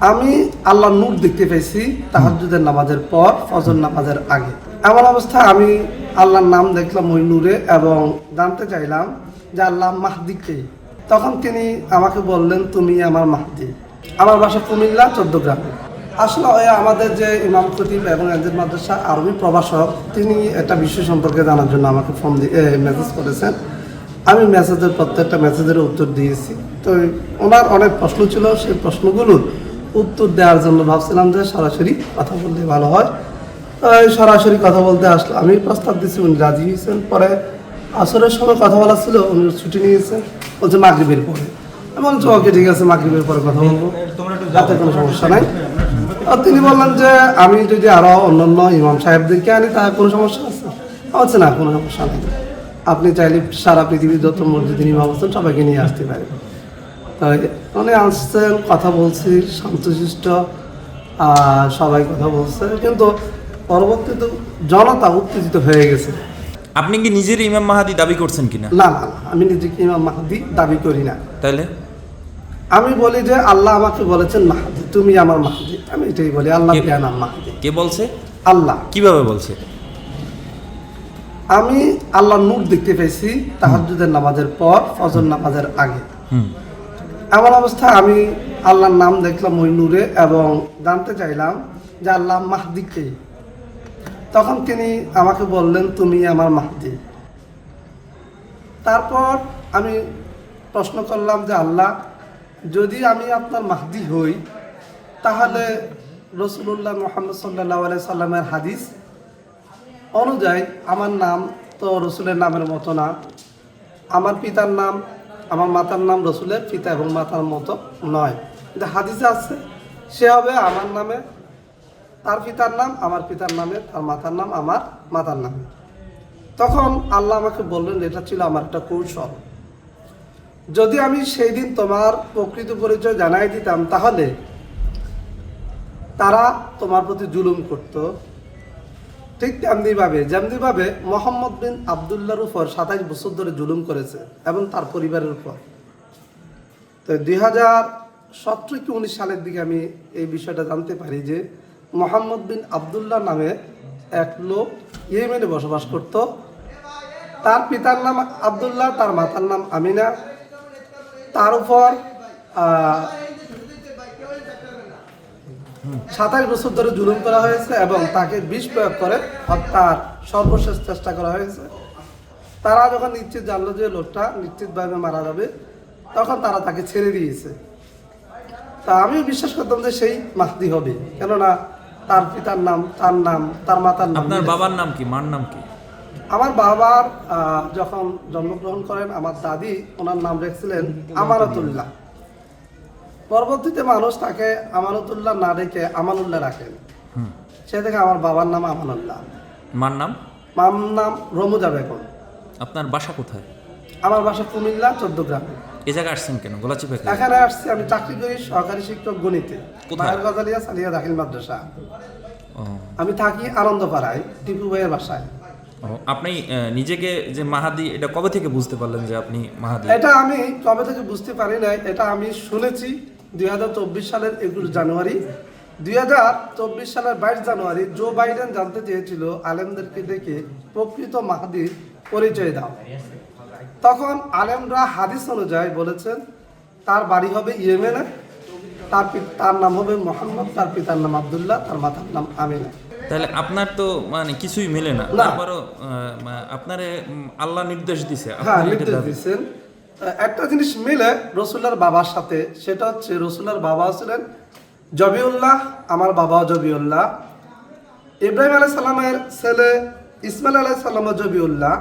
আমি আল্লাহ নূর দেখতে পেয়েছি তাহাজুদের নামাজের পর, ফজর নামাজের আগে। এমন অবস্থায় আমি আল্লাহর নাম দেখলাম ওই নূরে এবং জানতে চাইলাম যে আল্লাহ মাহদি কে। তখন তিনি আমাকে বললেন, তুমি আমার মাহদি। আমার বাসা কুমিল্লা, চোদ্দ গ্রামে। আসলে আমাদের যে ইমাম খতিব এবং এনজেল মাদ্রাসা আরবি প্রভাষক, তিনি একটা বিষয় সম্পর্কে জানার জন্য আমাকে ফোন দিয়ে মেসেজ করেছেন। আমি মেসেজের প্রত্যেকটা মেসেজের উত্তর দিয়েছি। তো ওনার অনেক প্রশ্ন ছিল, সেই প্রশ্নগুলোর উত্তর দেওয়ার জন্য ভাবছিলাম যে সরাসরি কথা বললে ভালো হয়। সরাসরি কথা বলতে আসলো। আমি প্রস্তাব দিয়েছি, উনি রাজি হয়েছেন। পরে আসরের সময় কথা বলা ছিল, উনি ছুটি নিয়েছেন বলছে, মাগরিবের পরে। আমি বলছি ওকে, ঠিক আছে, মাগরিবের পরে কথা বলব। তাতে কোনো সমস্যা নাই। আর তিনি বললেন যে, আমি যদি আরও অন্যান্য ইমাম সাহেবদেরকে আনি তার কোনো সমস্যা আছে? হচ্ছে না, কোনো সমস্যা নেই। আপনি চাইলে সারা পৃথিবীর যত মসজিদ ইমাম আছেন, সবাইকে নিয়ে আসতে পারেন। উনি আসছেন কথা বলছি শান্তশিষ্ট সবাই কথা বলছে। কিন্তু পরবর্তীতে জনতা উত্তেজিত হয়ে গেছে। আপনি কি নিজের ইমাম মাহাদি দাবি করছেন কিনা? না না আমি নিজেকে ইমাম মাহাদি দাবি করি না। তাহলে আমি বলি যে আল্লাহ আমাকে বলেছেন মাহাদি তুমি আমার মাহাদি। আমি এটাই বলি আল্লাহ কে- কেন মাহাদি। কে বলছে? আল্লাহ। কীভাবে বলছে? আমি আল্লাহ নূর দেখতে পেয়েছি তাহাজুদের নামাজের পর ফজর নামাজের আগে। হুম। এমন অবস্থায় আমি আল্লাহর নাম দেখলাম ওই নূরে এবং জানতে চাইলাম যে আল্লাহ মাহদি কে? তখন তিনি আমাকে বললেন, তুমি আমার মাহদি। তারপর আমি প্রশ্ন করলাম যে, আল্লাহ, যদি আমি আপনার মাহদি হই, তাহলে রসুল্লাহ মোহাম্মদ সাল্লাহ আলাই সাল্লামের হাদিস অনুযায়ী আমার নাম তো রসুলের নামের মতো না। আমার পিতার নাম আমার মাতার নাম রসুলের পিতা এবং মাতার মতো নয়। কিন্তু হাদিসে আছে, সে হবে আমার নামে, তার পিতার নাম আমার পিতার নামে, তার মাতার নাম আমার মাতার নামে। তখন আল্লাহ আমাকে বললেন, এটা ছিল আমার একটা কৌশল। যদি আমি সেই দিন তোমার প্রকৃত পরিচয় জানাই দিতাম, তাহলে তারা তোমার প্রতি জুলুম করতো ঠিক তেমনিভাবে, যেমনিভাবে মোহাম্মদ বিন আবদুল্লাহর উপর সাতাইশ বছর ধরে জুলুম করেছে এবং তার পরিবারের উপর। তো দুই হাজার সতেরো কি উনিশ সালের দিকে আমি এই বিষয়টা জানতে পারি যে মোহাম্মদ বিন আবদুল্লাহ নামে এক লোক ইয়েমেনে বসবাস করত। তার পিতার নাম আবদুল্লাহ, তার মাতার নাম আমিনা। তার উপর সাতাশ বছর ধরে জুলুম করা হয়েছে এবং তাকে বিষ প্রয়োগ করে হত্যার সর্বশেষ চেষ্টা করা হয়েছে। তারা যখন নিশ্চিত জানলো যে লোকটা নিশ্চিতভাবে মারা যাবে তখন তারা তাকে ছেড়ে দিয়েছে। তা আমিও বিশ্বাস করতাম যে সেই মাহদি হবে। কেননা তার পিতার নাম তার নাম তার মাতার নাম আপনার বাবার নাম কি? মার নাম কি? আমার বাবার আহ, যখন জন্মগ্রহণ করেন আমার দাদি ওনার নাম রেখেছিলেন আমানতুল্লাহ পরবর্তীতে মানুষ তাকে আমানতুল্লাহ না রেখে আমানুল্লাহ রাখেন। সে থেকে আমার বাবার নাম আমানুল্লাহ। মার নাম? মাম নাম রমুজা বেগম। আপনার বাসা কোথায়? আমার বাসা কুমিল্লা চোদ্দ গ্রামে। এই জায়গায় আসছেন কেন? গোলাচিপা? এখানে আসছি আমি চাকরি করি সহকারী শিক্ষক গণিতে। কোথায়? মায়ের গজালিয়া সালিয়া দাখিল মাদ্রাসা। আমি থাকি আনন্দপাড়ায় টিপু ভাইয়ের বাসায়। আপনি নিজেকে যে মাহাদি এটা কবে থেকে বুঝতে পারলেন যে আপনি মাহাদি? এটা আমি কবে থেকে বুঝতে পারি নাই এটা আমি শুনেছি। দুই সালের একুশ জানুয়ারি দুই সালের বাইশ জানুয়ারি জো বাইডেন জানতে চেয়েছিল আলেমদেরকে দেখে প্রকৃত মাহাদির পরিচয় দাও। তখন আলেমরা হাদিস অনুযায়ী বলেছেন তার বাড়ি হবে ইয়েমেনে তার তার নাম হবে মোহাম্মদ তার পিতার নাম আব্দুল্লাহ তার মাতার নাম আমিনা। তাহলে আপনার তো মানে কিছুই মেলে না। না। তারপরও আপনার আল্লাহ নির্দেশ দিছে। হ্যাঁ নির্দেশ দিচ্ছেন একটা জিনিস মিলে রসুল্লার বাবার সাথে, সেটা হচ্ছে রসুল্লার বাবা ছিলেন জবিউল্লাহ, আমার বাবাও জবিউল্লাহ। ইব্রাহিম আলাই সাল্লামের ছেলে ইসমাইল আলাই সাল্লামও জবিউল্লাহ।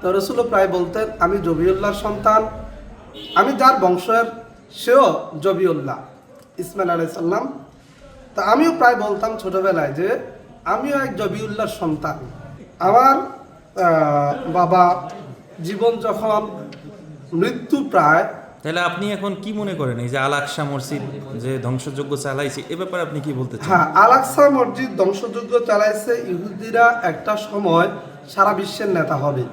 তো রসুল প্রায় বলতেন, আমি জবিউল্লাহর সন্তান, আমি যার বংশের, সেও জবিউল্লাহ, ইসমাইল আলাই সাল্লাম তা আমিও প্রায় বলতাম ছোটোবেলায় যে, আমিও এক জবিউল্লাহর সন্তান। আমার বাবা জীবন যখন মৃত্যু প্রায় তাহলে আপনি এখন কি মনে করেন? এই যে আলাকসা মসজিদ যে ধ্বংসযোগ্য চালাইছে এ ব্যাপারে আপনি কি বলতে চান? হ্যাঁ আলাকসা মসজিদ ধ্বংসযজ্ঞ চালাইছে ইহুদিরা একটা সময় সারা বিশ্বের নেতা হবে।